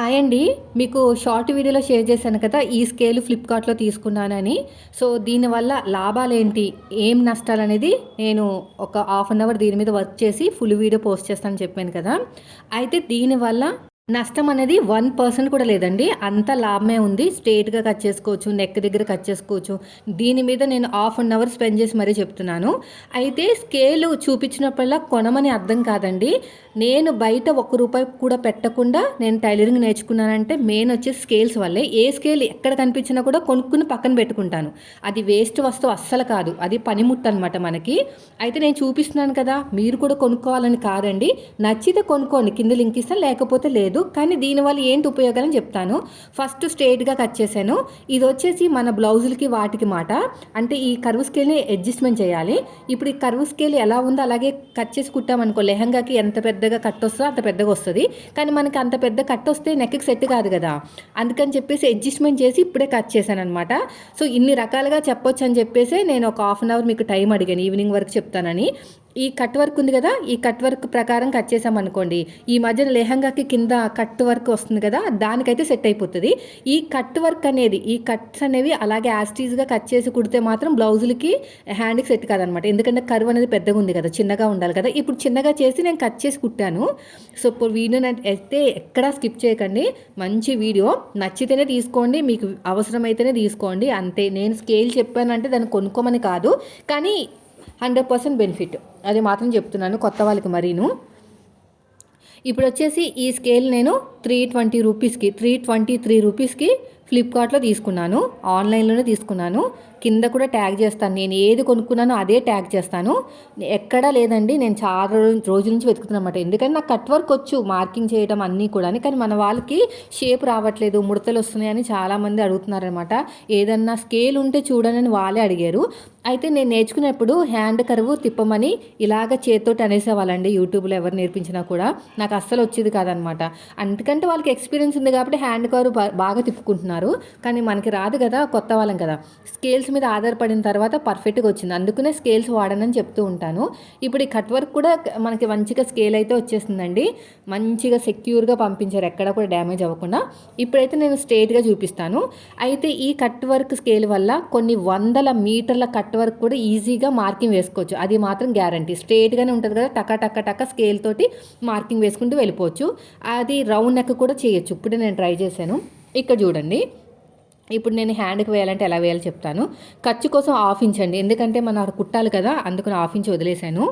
Hi అండి. మీకు short వీడియోలో షేర్ చేశాను కదా ఈ స్కేల్ ఫ్లిప్కార్ట్లో తీసుకున్నానని. సో దీనివల్ల లాభాలు ఏంటి ఏం నష్టాలు అనేది నేను ఒక హాఫ్ అన్ అవర్ దీని మీద వర్క్ చేసి ఫుల్ వీడియో పోస్ట్ చేస్తానని చెప్పాను కదా. అయితే దీనివల్ల నష్టం అనేది వన్ పర్సెంట్ కూడా లేదండి. అంత లాభమే ఉంది. స్ట్రేట్గా కట్ చేసుకోవచ్చు నెక్ దగ్గర కట్ చేసుకోవచ్చు. దీని మీద నేను హాఫ్ అన్ అవర్ స్పెండ్ చేసి మరీ చెప్తున్నాను. అయితే స్కేల్ చూపించినప్పుడల్లా కొనమని అర్థం కాదండి. నేను బయట ఒక్క రూపాయి కూడా పెట్టకుండా నేను టైలరింగ్ నేర్చుకున్నానంటే మెయిన్ వచ్చే స్కేల్స్ వల్లే. ఏ స్కేల్ ఎక్కడ కనిపించినా కూడా కొనుక్కుని పక్కన పెట్టుకుంటాను. అది వేస్ట్ వస్తువు అస్సలు కాదు. అది పనిముట్టు అనమాట మనకి. అయితే నేను చూపిస్తున్నాను కదా మీరు కూడా కొనుక్కోవాలని కాదండి. నచ్చితే కొనుక్కోండి. కింద లింక్ ఇస్తాను లేకపోతే లేదు. కానీ దీనివల్ల ఏంటి ఉపయోగాలని చెప్తాను. ఫస్ట్ స్ట్రేట్గా కట్ చేశాను. ఇది వచ్చేసి మన బ్లౌజులకి వాటికి మాట. అంటే ఈ కరువు స్కేల్ని అడ్జస్ట్మెంట్ చేయాలి. ఇప్పుడు ఈ కరువు స్కేల్ ఎలా ఉందో అలాగే కట్ చేసి కుట్టామనుకో లెహంగాకి ఎంత పెద్దగా కట్ వస్తుందో అంత పెద్దగా వస్తుంది. కానీ మనకి అంత పెద్ద కట్ వస్తే నెక్కి సెట్ కాదు కదా. అందుకని చెప్పేసి అడ్జస్ట్మెంట్ చేసి ఇప్పుడే కట్ చేశాను అనమాట సో ఇన్ని రకాలుగా చెప్పొచ్చు అని చెప్పేసి నేను ఒక హాఫ్ అన్ అవర్ మీకు టైం అడిగాను. ఈవినింగ్ వరకు చెప్తానని. ఈ కట్ వర్క్ ఉంది కదా ఈ కట్ వర్క్ ప్రకారం కట్ చేసామనుకోండి ఈ మధ్యన లెహంగాకి కింద కట్ వర్క్ వస్తుంది కదా దానికైతే సెట్ అయిపోతుంది. ఈ కట్ వర్క్ అనేది ఈ కట్స్ అనేవి అలాగే యాస్టీజ్గా కట్ చేసి కుడితే మాత్రం బ్లౌజులకి హ్యాండ్కి సెట్ కాదనమాట. ఎందుకంటే కరువు అనేది పెద్దగా ఉంది కదా చిన్నగా ఉండాలి కదా. ఇప్పుడు చిన్నగా చేసి నేను కట్ చేసి కుట్టాను. సో ఇప్పుడు వీడియో అయితే ఎక్కడా స్కిప్ చేయకండి. మంచి వీడియో. నచ్చితేనే తీసుకోండి. మీకు అవసరమైతేనే తీసుకోండి. అంతే. నేను స్కేల్ చెప్పానంటే దాన్ని కొనుక్కోమని కాదు. కానీ హండ్రెడ్ పర్సెంట్ బెనిఫిట్. అది మాత్రం చెప్తున్నాను కొత్త వాళ్ళకి మరీను. ఇప్పుడు వచ్చేసి ఈ స్కేల్ నేను త్రీ ట్వంటీ రూపీస్కి త్రీ ట్వంటీ త్రీ రూపీస్కి ఫ్లిప్కార్ట్లో తీసుకున్నాను ఆన్లైన్లోనే తీసుకున్నాను. కింద కూడా ట్యాగ్ చేస్తాను. నేను ఏది కొనుక్కున్నానో అదే ట్యాగ్ చేస్తాను. ఎక్కడా లేదండి నేను చాలా రోజుల నుంచి వెతుకుతున్నమాట ఎందుకంటే నాకు కట్ వర్క్ వచ్చు మార్కింగ్ చేయడం అన్నీ కూడా కానీ మన వాళ్ళకి షేప్ రావట్లేదు ముడతలు వస్తున్నాయని చాలామంది అడుగుతున్నారనమాట ఏదన్నా స్కేల్ ఉంటే చూడనని వాళ్ళే అడిగారు. అయితే నేను నేర్చుకునేప్పుడు హ్యాండ్ కరువు తిప్పమని ఇలాగ చేతితోటి అనేసేవాళ్ళండి యూట్యూబ్లో ఎవరు నేర్పించినా కూడా. నాకు అస్సలు వచ్చేది కాదనమాట అందుకంటే వాళ్ళకి ఎక్స్పీరియన్స్ ఉంది కాబట్టి హ్యాండ్ కరువు బాగా తిప్పుకుంటున్నారు. కానీ మనకి రాదు కదా కొత్త వాళ్ళం కదా. స్కేల్స్ మీద ఆధారపడిన తర్వాత పర్ఫెక్ట్గా వచ్చింది. అందుకనే స్కేల్స్ వాడనని చెప్తూ ఉంటాను. ఇప్పుడు ఈ కట్ వర్క్ కూడా మనకి మంచిగా స్కేల్ అయితే వచ్చేసిందండి మంచిగా సెక్యూర్గా పంపించారు. ఎక్కడ కూడా డ్యామేజ్ అవ్వకుండా. ఇప్పుడైతే నేను స్ట్రేట్గా చూపిస్తాను. అయితే ఈ కట్ వర్క్ స్కేల్ వల్ల కొన్ని వందల మీటర్ల కట్ వర్క్ కూడా ఈజీగా మార్కింగ్ వేసుకోవచ్చు. అది మాత్రం గ్యారంటీ. స్ట్రేట్గానే ఉంటుంది కదా టక టక టక స్కేల్ తోటి మార్కింగ్ వేసుకుంటూ వెళ్ళిపోవచ్చు. అది రౌండ్ నెక్ కూడా చేయొచ్చు. ఇప్పుడే నేను ట్రై చేశాను. ఇక్కడ చూడండి. ఇప్పుడు నేను హ్యాండ్కి వేయాలంటే ఎలా వేయాలో చెప్తాను. ఖర్చు కోసం హాఫ్ ఇంచ్ అండి. ఎందుకంటే మనం కుట్టాలి కదా అందుకని హాఫ్ ఇంచ్ వదిలేశాను.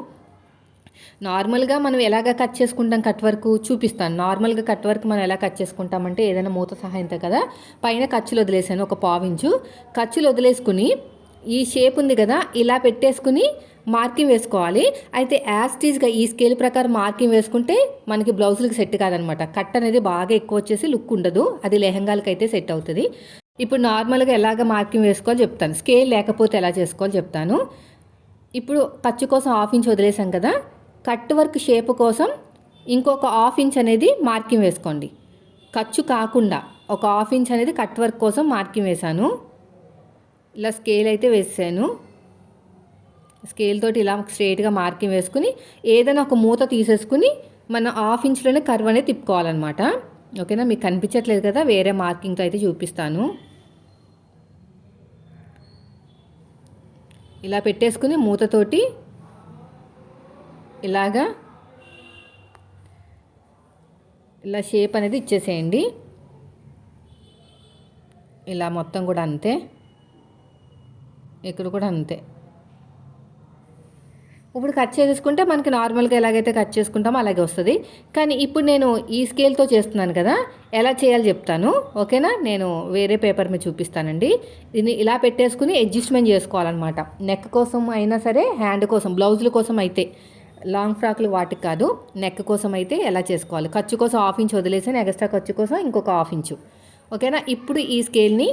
నార్మల్గా మనం ఎలాగ కట్ చేసుకుంటాం కట్ వర్క్ చూపిస్తాను. నార్మల్గా కట్ వర్క్ మనం ఎలా కట్ చేసుకుంటామంటే ఏదైనా మూత సహాయంతో కదా పైన ఖర్చులు వదిలేసాను ఒక పావించు ఖర్చులు వదిలేసుకుని ఈ షేప్ ఉంది కదా ఇలా పెట్టేసుకుని మార్కింగ్ వేసుకోవాలి. అయితే యాస్టీజ్గా ఈ స్కేల్ ప్రకారం మార్కింగ్ వేసుకుంటే మనకి బ్లౌజులకి సెట్ కాదనమాట. కట్ అనేది బాగా ఎక్కువ వచ్చేసి లుక్ ఉండదు. అది లెహంగాలకు అయితే సెట్ అవుతుంది. ఇప్పుడు నార్మల్గా ఎలాగ మార్కింగ్ వేసుకోవాలో చెప్తాను. స్కేల్ లేకపోతే ఎలా చేసుకోవాలో చెప్తాను. ఇప్పుడు ఖర్చు కోసం హాఫ్ ఇంచ్ వదిలేసాం కదా కట్ వర్క్ షేప్ కోసం ఇంకొక హాఫ్ ఇంచ్ అనేది మార్కింగ్ వేసుకోండి. ఖర్చు కాకుండా ఒక హాఫ్ ఇంచ్ అనేది కట్ వర్క్ కోసం మార్కింగ్ వేశాను. ఇలా స్కేల్ అయితే వేసాను. స్కేల్ తోటి ఇలా స్ట్రేట్గా మార్కింగ్ వేసుకుని ఏదైనా ఒక మూత తీసేసుకుని మనం హాఫ్ ఇంచ్లోనే కర్వ్ అనేది తిప్పుకోవాలన్నమాట. ఓకేనా మీకు కనిపించట్లేదు కదా? వేరే మార్కింగ్తో అయితే చూపిస్తాను. ఇలా పెట్టేసుకుని మూతతోటి ఇలాగా ఇలా షేప్ అనేది ఇచ్చేసేయండి. ఇలా మొత్తం కూడా అంతే. ఇక్కడ కూడా అంతే. ఇప్పుడు కట్ చేసుకుంటే మనకి నార్మల్గా ఎలాగైతే కట్ చేసుకుంటామో అలాగే వస్తుంది. కానీ ఇప్పుడు నేను ఈ స్కేల్తో చేస్తున్నాను కదా ఎలా చేయాలో చెప్తాను. ఓకేనా? నేను వేరే పేపర్ మీద చూపిస్తానండి. దీన్ని ఇలా పెట్టేసుకుని అడ్జస్ట్మెంట్ చేసుకోవాలన్నమాట. నెక్ కోసం అయినా సరే హ్యాండ్ కోసం బ్లౌజుల కోసం అయితే. లాంగ్ ఫ్రాక్లు వాటికి కాదు నెక్ కోసం అయితే ఎలా చేసుకోవాలి? ఖర్చు కోసం హాఫ్ ఇంచ్ వదిలేసాను ఎక్స్ట్రా ఖర్చు కోసం ఇంకొక హాఫ్ ఇంచు ఓకేనా? ఇప్పుడు ఈ స్కేల్ని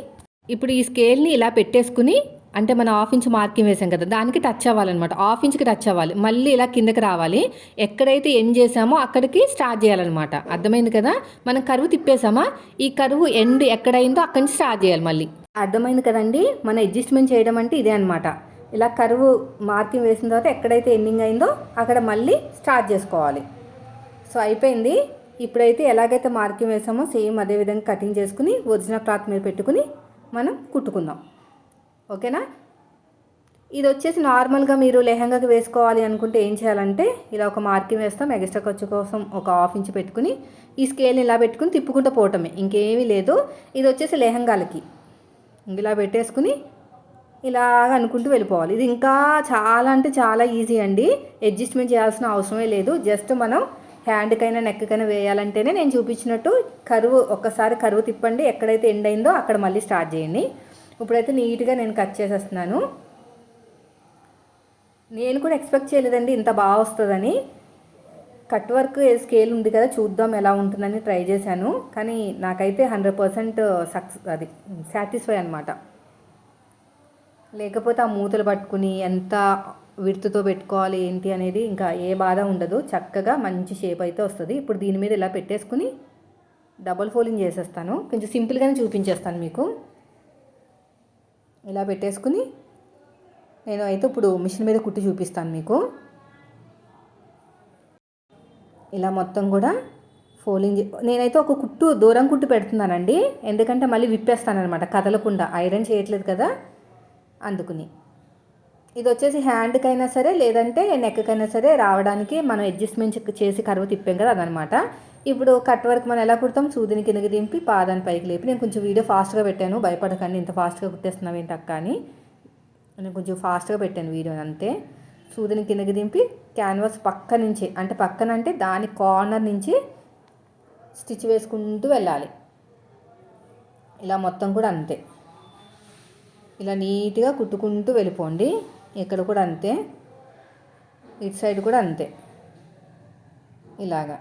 ఇప్పుడు ఈ స్కేల్ని ఇలా పెట్టేసుకుని అంటే మనం హాఫ్ ఇంచ్ మార్కింగ్ వేసాం కదా దానికి టచ్ అవ్వాలన్నమాట. హాఫ్ ఇంచ్కి టచ్ అవ్వాలి. మళ్ళీ ఇలా కిందకి రావాలి. ఎక్కడైతే ఎండ్ చేసామో అక్కడికి స్టార్ట్ చేయాలన్నమాట. అర్థమైంది కదా? మనం కరువు తిప్పేసామా? ఈ కరువు ఎండ్ ఎక్కడైందో అక్కడి నుంచి స్టార్ట్ చేయాలి మళ్ళీ. అర్థమైంది కదండి? మన అడ్జస్ట్మెంట్ చేయడం అంటే ఇదే అనమాట ఇలా కరువు మార్కింగ్ వేసిన తర్వాత ఎక్కడైతే ఎండింగ్ అయిందో అక్కడ మళ్ళీ స్టార్ట్ చేసుకోవాలి. సో అయిపోయింది. ఇప్పుడైతే ఎలాగైతే మార్కింగ్ వేసామో సేమ్ అదే విధంగా కటింగ్ చేసుకుని ఒరిజినల్ క్లాత్ మీద పెట్టుకుని మనం కుట్టుకుందాం. ఓకేనా? ఇది వచ్చేసి నార్మల్గా మీరు లెహంగాకి వేసుకోవాలి అనుకుంటే ఏం చేయాలంటే ఇలా ఒక మార్కింగ్ వేస్తాం ఎక్స్ట్రా ఖర్చు కోసం ఒక హాఫ్ ఇంచ్ పెట్టుకుని ఈ స్కేల్ని ఇలా పెట్టుకుని తిప్పుకుంటూ పోవటమే ఇంకేమీ లేదు. ఇది వచ్చేసి లెహంగాలకి. ఇలా పెట్టేసుకుని ఇలాగ అనుకుంటూ వెళ్ళిపోవాలి. ఇది ఇంకా చాలా అంటే చాలా ఈజీ అండి. అడ్జస్ట్మెంట్ చేయాల్సిన అవసరమే లేదు. జస్ట్ మనం హ్యాండ్కైనా నెక్కకైనా వేయాలంటేనే నేను చూపించినట్టు కరువు ఒక్కసారి కరువు తిప్పండి ఎక్కడైతే ఎండ్ అయిందో అక్కడ మళ్ళీ స్టార్ట్ చేయండి. ఇప్పుడైతే నీట్గా నేను కట్ చేసేస్తున్నాను. నేను కూడా ఎక్స్పెక్ట్ చేయలేదండి ఇంత బాగా వస్తుందని. కట్ వర్క్ స్కేల్ ఉంది కదా చూద్దాం ఎలా ఉంటుందని ట్రై చేశాను. కానీ నాకైతే హండ్రెడ్ పర్సెంట్ సక్సెస్ అది సాటిస్ఫై అనమాట లేకపోతే ఆ మూతలు పట్టుకుని ఎంత విడుతుతో పెట్టుకోవాలి ఏంటి అనేది ఇంకా ఏ బాధ ఉండదు. చక్కగా మంచి షేప్ అయితే వస్తుంది. ఇప్పుడు దీని మీద ఇలా పెట్టేసుకుని డబల్ ఫోలింగ్ చేసేస్తాను. కొంచెం సింపుల్గానే చూపించేస్తాను మీకు. ఇలా పెట్టేసుకుని నేను అయితే ఇప్పుడు మిషన్ మీద కుట్టి చూపిస్తాను మీకు. ఇలా మొత్తం కూడా ఫోలింగ్ నేనైతే ఒక కుట్టు దూరం కుట్టు పెడుతున్నానండి. ఎందుకంటే మళ్ళీ విప్పేస్తాను అనమాట కదలకుండా. ఐరన్ చేయట్లేదు కదా. అందుకుని. ఇది వచ్చేసి హ్యాండ్కైనా సరే లేదంటే నెక్కకైనా సరే రావడానికి మనం అడ్జస్ట్మెంట్ చేసి కరువు తిప్పాం కదా అదనమాట. ఇప్పుడు కట్ వర్క్ మనం ఎలా కుడతాం? సూదిని కిందకి దింపి పాదాన్ని పైకి లేపి నేను కొంచెం వీడియో ఫాస్ట్గా పెట్టాను భయపడకండి ఇంత ఫాస్ట్గా కుట్టేస్తున్నావు ఏంటి అక్క అని. నేను కొంచెం ఫాస్ట్గా పెట్టాను వీడియో అంతే. సూదిని కిందకి దింపి క్యాన్వాస్ పక్క నుంచి అంటే పక్కన అంటే దాని కార్నర్ నుంచి స్టిచ్ వేసుకుంటూ వెళ్ళాలి. ఇలా మొత్తం కూడా అంతే. ఇలా నీట్గా కుట్టుకుంటూ వెళ్ళిపోండి. ఇక్కడ కూడా అంతే. ఇటు సైడ్ కూడా అంతే. ఇలాగా.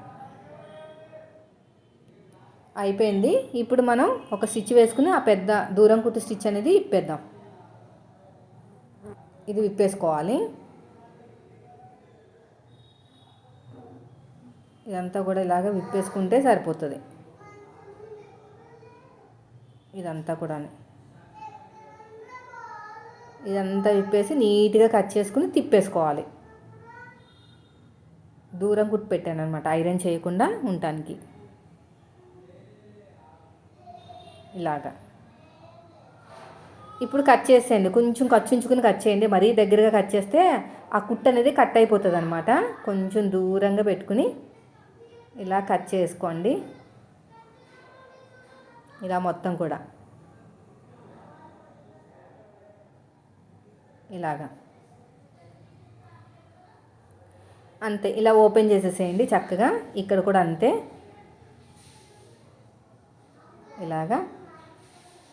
అయిపోయింది. ఇప్పుడు మనం ఒక స్టిచ్ వేసుకుని ఆ పెద్ద దూరం కుట్టు స్టిచ్ అనేది ఇప్పేద్దాం ఇది విప్పేసుకోవాలి. ఇదంతా కూడా ఇలాగ విప్పేసుకుంటే సరిపోతుంది. ఇదంతా కూడా ఇదంతా విప్పేసి నీట్గా కట్ చేసుకుని తిప్పేసుకోవాలి. దూరం కుట్టి పెట్టాను అనమాట ఐరన్ చేయకుండా ఉండటానికి. ఇలాగా. ఇప్పుడు కట్ చేసేయండి. కొంచెం కచ్చుంచుకుని కట్ చేయండి. మరీ దగ్గరగా కట్ చేస్తే ఆ కుట్టు అనేది కట్ అయిపోతుంది అనమాట కొంచెం దూరంగా పెట్టుకుని ఇలా కట్ చేసుకోండి. ఇలా మొత్తం కూడా. ఇలాగా. అంతే ఇలా ఓపెన్ చేసేసేయండి చక్కగా. ఇక్కడ కూడా అంతే. ఇలాగా.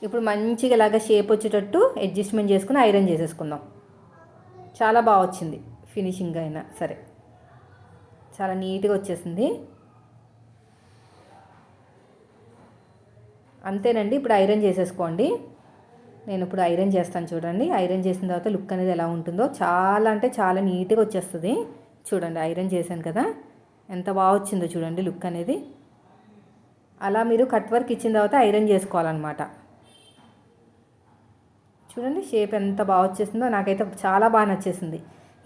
ఇప్పుడు మంచిగా ఇలాగ షేప్ వచ్చేటట్టు అడ్జస్ట్మెంట్ చేసుకుని ఐరన్ చేసేసుకుందాం. చాలా బాగా వచ్చింది ఫినిషింగ్ అయినా సరే. చాలా నీట్గా వచ్చేసింది. అంతేనండి ఇప్పుడు ఐరన్ చేసేసుకోండి. నేను ఇప్పుడు ఐరన్ చేస్తాను చూడండి. ఐరన్ చేసిన తర్వాత లుక్ అనేది ఎలా ఉంటుందో చాలా అంటే చాలా నీట్గా వచ్చేస్తుంది. చూడండి ఐరన్ చేశాను కదా. ఎంత బాగా వచ్చిందో చూడండి లుక్ అనేది. అలా మీరు కట్ వర్క్ ఇచ్చిన తర్వాత ఐరన్ చేసుకోవాలన్నమాట. చూడండి షేప్ ఎంత బాగా వచ్చేసిందో నాకైతే చాలా బాగా నచ్చేసింది.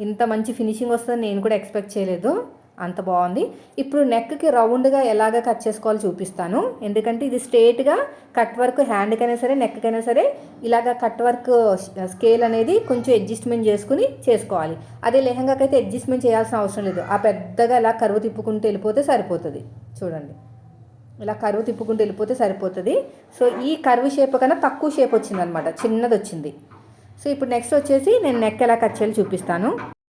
ఇంత మంచి ఫినిషింగ్ వస్తుందని నేను కూడా ఎక్స్పెక్ట్ చేయలేదు. అంత బాగుంది. ఇప్పుడు నెక్కి రౌండ్గా ఎలాగ కట్ చేసుకోవాలో చూపిస్తాను. ఎందుకంటే ఇది స్ట్రేట్గా కట్ వర్క్ హ్యాండ్కైనా సరే నెక్కకైనా సరే ఇలాగ కట్ వర్క్ స్కేల్ అనేది కొంచెం అడ్జస్ట్మెంట్ చేసుకుని చేసుకోవాలి. అదే లెహంగాకైతే అడ్జస్ట్మెంట్ చేయాల్సిన అవసరం లేదు. ఆ పెద్దగా ఇలా కరువు తిప్పుకుంటూ వెళ్ళిపోతే సరిపోతుంది. చూడండి. ఇలా కరువు తిప్పుకుంటూ వెళ్ళిపోతే సరిపోతుంది. సో ఈ కరువు షేప్ కన్నా తక్కువ షేప్ వచ్చిందనమాట. చిన్నది వచ్చింది సో ఇప్పుడు నెక్స్ట్ వచ్చేసి నేను నెక్ ఎలా కట్ చేయాలి చూపిస్తాను.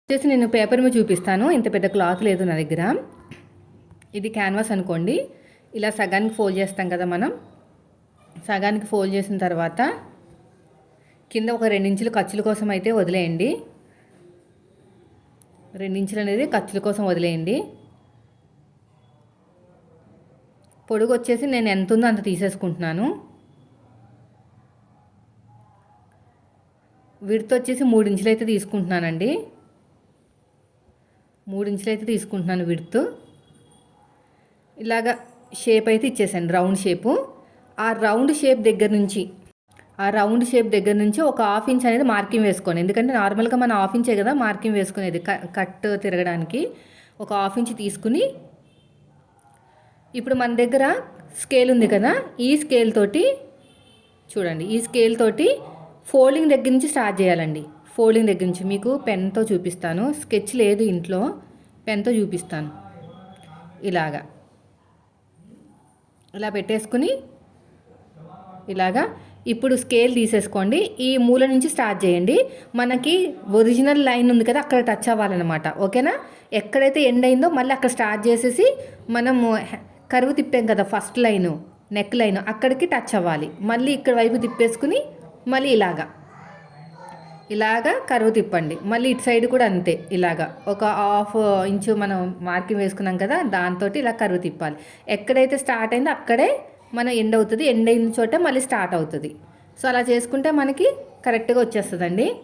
వచ్చేసి నేను పేపర్ మీద చూపిస్తాను. ఇంత పెద్ద క్లాత్ లేదు నా దగ్గర. ఇది క్యాన్వాస్ అనుకోండి. ఇలా సగానికి ఫోల్డ్ చేస్తాం కదా మనం. సగానికి ఫోల్డ్ చేసిన తర్వాత కింద ఒక రెండించులు ఖర్చుల కోసం అయితే వదిలేయండి. రెండించులు అనేది ఖర్చుల కోసం వదిలేయండి. పొడుగు వచ్చేసి నేను ఎంత ఉందో అంత తీసేసుకుంటున్నాను. విడత వచ్చేసి మూడు ఇంచులు అయితే తీసుకుంటున్నానండి. మూడు ఇంచులు అయితే తీసుకుంటున్నాను విడుతూ. ఇలాగా షేప్ అయితే ఇచ్చేసాను రౌండ్ షేపు. ఆ రౌండ్ షేప్ దగ్గర నుంచి ఆ రౌండ్ షేప్ దగ్గర నుంచి ఒక హాఫ్ ఇంచ్ అనేది మార్కింగ్ వేసుకోండి. ఎందుకంటే నార్మల్గా మనం హాఫ్ ఇంచే కదా మార్కింగ్ వేసుకునేది కట్ తిరగడానికి. ఒక హాఫ్ ఇంచ్ తీసుకుని ఇప్పుడు మన దగ్గర స్కేల్ ఉంది కదా ఈ స్కేల్ తోటి చూడండి ఈ స్కేల్ తోటి ఫోల్డింగ్ దగ్గర నుంచి స్టార్ట్ చేయాలండి. ఫోల్డింగ్ దగ్గర నుంచి మీకు పెన్తో చూపిస్తాను. స్కెచ్ లేదు ఇంట్లో. పెన్తో చూపిస్తాను. ఇలాగా. ఇలా పెట్టేసుకుని ఇలాగా. ఇప్పుడు స్కేల్ తీసేసుకోండి. ఈ మూల నుంచి స్టార్ట్ చేయండి. మనకి ఒరిజినల్ లైన్ ఉంది కదా అక్కడ టచ్ అవ్వాలన్నమాట. ఓకేనా? ఎక్కడైతే ఎండ్ అయిందో మళ్ళీ అక్కడ స్టార్ట్ చేసేసి మనము కరువు తిప్పాం కదా ఫస్ట్ లైను నెక్ లైన్ అక్కడికి టచ్ అవ్వాలి. మళ్ళీ ఇక్కడ వైపు తిప్పేసుకుని మళ్ళీ ఇలాగా. ఇలాగా కరువు తిప్పండి. మళ్ళీ ఇటు సైడ్ కూడా అంతే ఇలాగా. ఒక హాఫ్ ఇంచు మనం మార్కింగ్ వేసుకున్నాం కదా దాంతో ఇలా కరువు తిప్పాలి. ఎక్కడైతే స్టార్ట్ అయిందో అక్కడే మన ఎండ్ అవుతుంది. ఎండ్ అయిన చోట మళ్ళీ స్టార్ట్ అవుతుంది. సో అలా చేసుకుంటే మనకి కరెక్ట్గా వచ్చేస్తుందండి.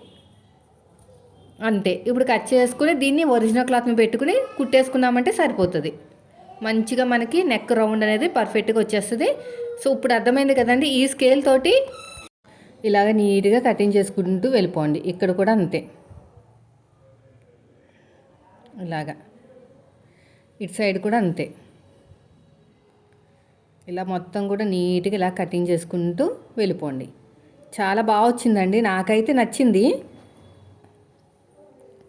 అంతే. ఇప్పుడు కట్ చేసుకుని దీన్ని ఒరిజినల్ క్లాత్ మీద పెట్టుకుని కుట్టేసుకున్నామంటే సరిపోతుంది. మంచిగా మనకి నెక్ రౌండ్ అనేది పర్ఫెక్ట్గా వచ్చేస్తుంది. సో ఇప్పుడు అర్థమైంది కదండి ఈ స్కేల్ తోటి ఇలాగ నీట్గా కటింగ్ చేసుకుంటూ వెళ్ళిపోండి. ఇక్కడ కూడా అంతే. ఇలాగా. ఇటు సైడ్ కూడా అంతే. ఇలా మొత్తం కూడా నీట్గా ఇలా కటింగ్ చేసుకుంటూ వెళ్ళిపోండి. చాలా బాగా వచ్చిందండి. నాకైతే నచ్చింది.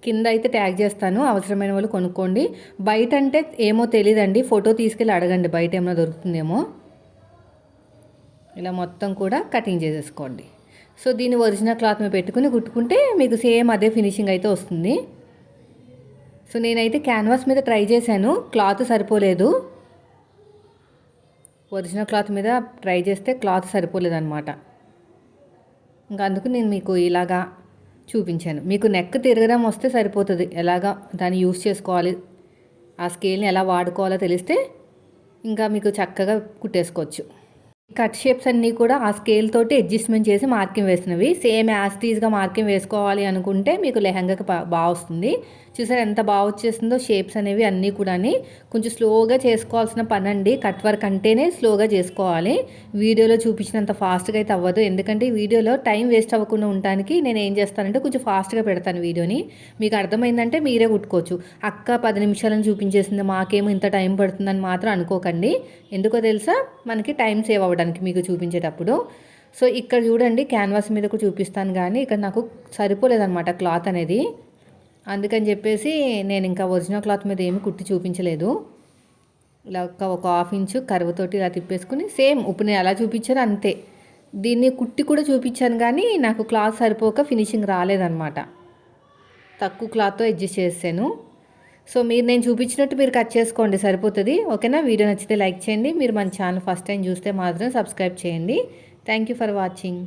కింద అయితే ట్యాగ్ చేస్తాను. అవసరమైన వాళ్ళు కొనుక్కోండి. బయట అంటే ఏమో తెలియదండి ఫోటో తీసుకెళ్ళి అడగండి. బయట ఏమైనా దొరుకుతుందేమో. ఇలా మొత్తం కూడా కటింగ్ చేసేసుకోండి. సో దీన్ని ఒరిజినల్ క్లాత్ మీద పెట్టుకుని కుట్టుకుంటే మీకు సేమ్ అదే ఫినిషింగ్ అయితే వస్తుంది. సో నేనైతే క్యాన్వాస్ మీద ట్రై చేశాను క్లాత్ సరిపోలేదు. ఒరిజినల్ క్లాత్ మీద ట్రై చేస్తే క్లాత్ సరిపోలేదు అనమాట ఇంకా అందుకు నేను మీకు ఇలాగా చూపించాను. మీకు నెక్ తిరగడం వస్తే సరిపోతుంది ఎలాగా దాన్ని యూస్ చేసుకోవాలి ఆ స్కేల్ని ఎలా వాడుకోవాలో తెలిస్తే ఇంకా మీకు చక్కగా కుట్టేసుకోవచ్చు. కట్ షేప్స్ అన్నీ కూడా ఆ స్కేల్ తోటి అడ్జస్ట్మెంట్ చేసి మార్కింగ్ వేసినవి. సేమ్ యాస్టీజ్గా మార్కింగ్ వేసుకోవాలి అనుకుంటే మీకు లెహంగాకి బాగా వస్తుంది. చూసారు ఎంత బాగా వచ్చేసిందో? షేప్స్ అనేవి అన్నీ కూడా కొంచెం స్లోగా చేసుకోవాల్సిన పని అండి కట్ వర్క్ అంటేనే స్లోగా చేసుకోవాలి. వీడియోలో చూపించినంత ఫాస్ట్గా అయితే అవ్వదు. ఎందుకంటే వీడియోలో టైం వేస్ట్ అవ్వకుండా ఉండడానికి నేను ఏం చేస్తానంటే కొంచెం ఫాస్ట్గా పెడతాను వీడియోని. మీకు అర్థమైందంటే మీరే కుట్టుకోవచ్చు. అక్క పది నిమిషాలను చూపించేసింది మాకేమో ఇంత టైం పడుతుందని మాత్రం అనుకోకండి. ఎందుకో తెలుసా? మనకి టైం సేవ్ అవ్వడానికి మీకు చూపించేటప్పుడు. సో ఇక్కడ చూడండి క్యాన్వాస్ మీద కూడా చూపిస్తాను కానీ ఇక్కడ నాకు సరిపోలేదన్నమాట క్లాత్ అనేది. అందుకని చెప్పేసి నేను ఇంకా ఒరిజినల్ క్లాత్ మీద ఏమి కుట్టి చూపించలేదు. ఇలా ఒక ఒక హాఫ్ ఇంచు కరువుతోటి ఇలా తిప్పేసుకుని సేమ్ ఇప్పుడు నేను ఎలా చూపించాను అంతే. దీన్ని కుట్టి కూడా చూపించాను కానీ నాకు క్లాత్ సరిపోక ఫినిషింగ్ రాలేదన్నమాట. తక్కువ క్లాత్తో అడ్జస్ట్ చేసాను సో మీరు నేను చూపించినట్టు మీరు కట్ చేసుకోండి సరిపోతుంది. ఓకేనా? వీడియో నచ్చితే లైక్ చేయండి. మీరు మన ఛానల్ ఫస్ట్ టైం చూస్తే మాత్రం సబ్స్క్రైబ్ చేయండి. Thank you for watching.